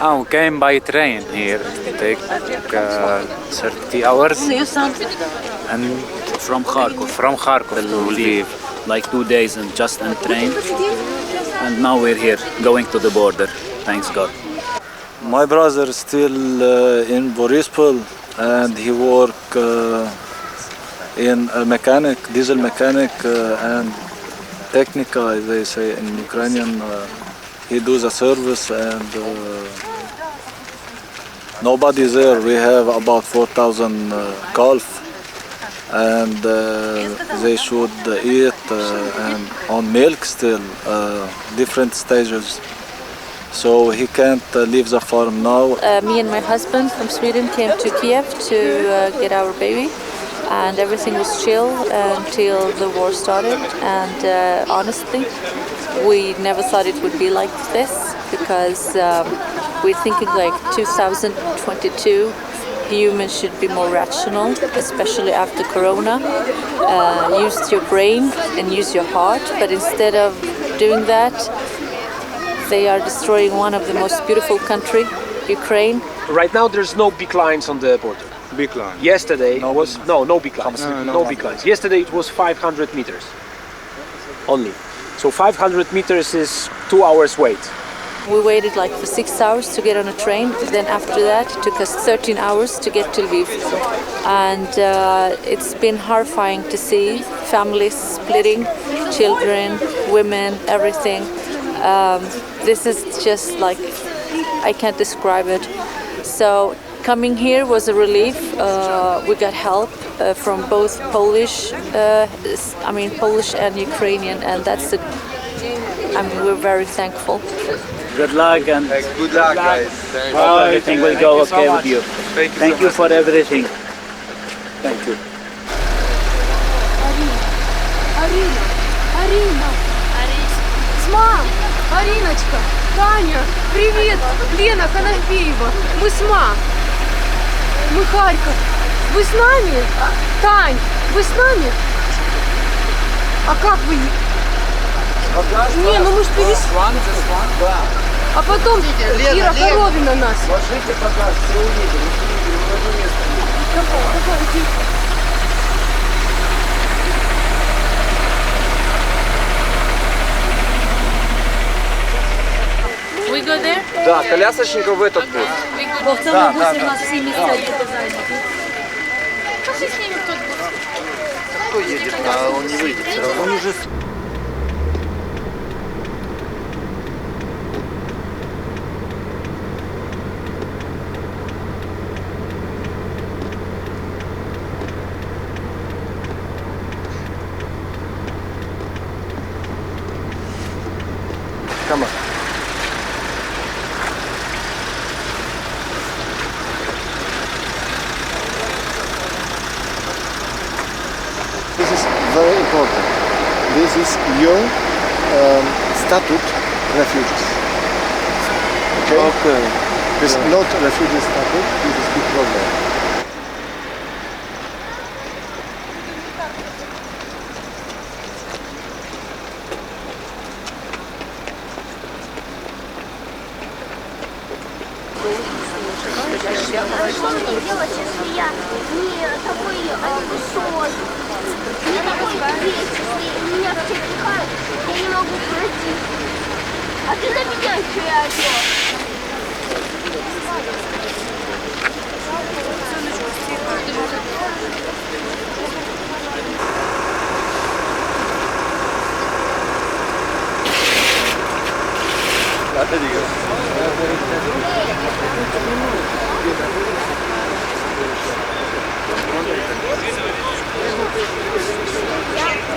Oh, came by train here. Take uh, 30 hours and From Kharkov. from Kharkov We'll leave like two days and just on train. And now we're here, going to the border. Thanks God. My brother is still uh, in Borispol and he work uh, in a mechanic, diesel mechanic uh, and technica, they say in Ukrainian. Uh, he does a service and uh, nobody there. We have about 4,000 uh, calf and uh, they should eat uh, and on milk still, uh, different stages. So he can't uh, leave the farm now me and my husband from Sweden came to Kiev to get our baby, and everything was chill until the war started. And uh, honestly, we never thought it would be like this because um, we're thinking like 2022. Humans should be more rational, especially after Corona. Uh, use your brain and use your heart, but instead of doing that, they are destroying one of the most beautiful country, Ukraine. Right now, there's no big lines on the border. Big line. Yesterday No was no no big lines. No, no. No big lines. Yesterday it was 500 meters only. So 500 meters is two hours wait. We waited like for six hours to get on a train. Then after that, it took us 13 hours to get to Lviv. And uh, it's been horrifying to see families splitting, children, women, everything. Um, this is just like, I can't describe it. So coming here was a relief. Uh, we got help uh, from both Polish, uh, s- I mean Polish and Ukrainian, and that's the. I mean, we're very thankful. Good luck and Good luck, guys. hope everything will go okay with you. Thank you. Thank you for everything. Thank you. Арина, Арина, Сма, Ариночка, Таня, привет, Лена Конофеева, мы с Ма, мы Харьков, вы с нами? Тань, вы с нами? А как вы? Не, ну мы ж перес... А потом Ира Коровина нас. We go there? Да, колясочников в этот путь. Бо в цьому бусі в нас всі місця Кто едет? А он не выйдет все равно. Он уже Come on. This is very important. This is your um, statute refugees. Okay? Okay. This is not refugee statute. This is big problem. Что мне делать, если я не такой высокий, не такой весь, если меня все пихают, я не могу пройти. А ты на меня еще и орешь. Hadi gidelim. Я